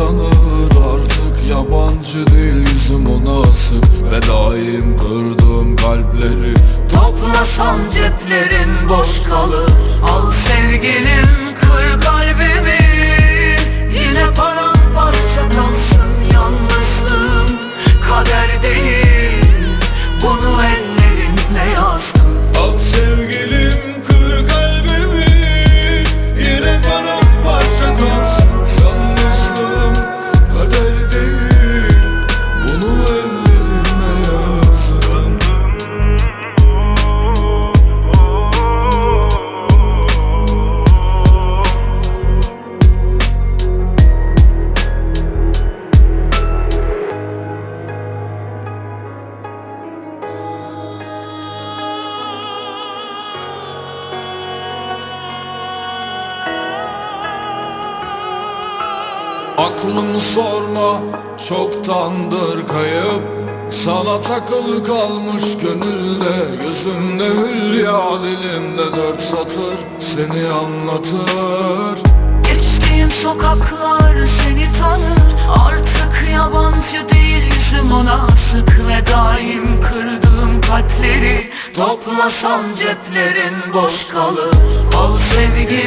yaşlanır artık. Yabancı değil yüzüm ona asık. Ve daim kırdığım kalpleri. Toplasan ceplerin boş kalır. Al sevgilim. Aklım sorma çoktandır kayıp. Sana takılı kalmış gönülde Yüzünde hülya dilimde dört satır Seni anlatır. Geçtiğim sokaklar seni tanır Artık yabancı değil yüzüm ona. Sık Ve daim kırdığım kalpleri Toplasan ceplerin boş kalır. Al sevgilim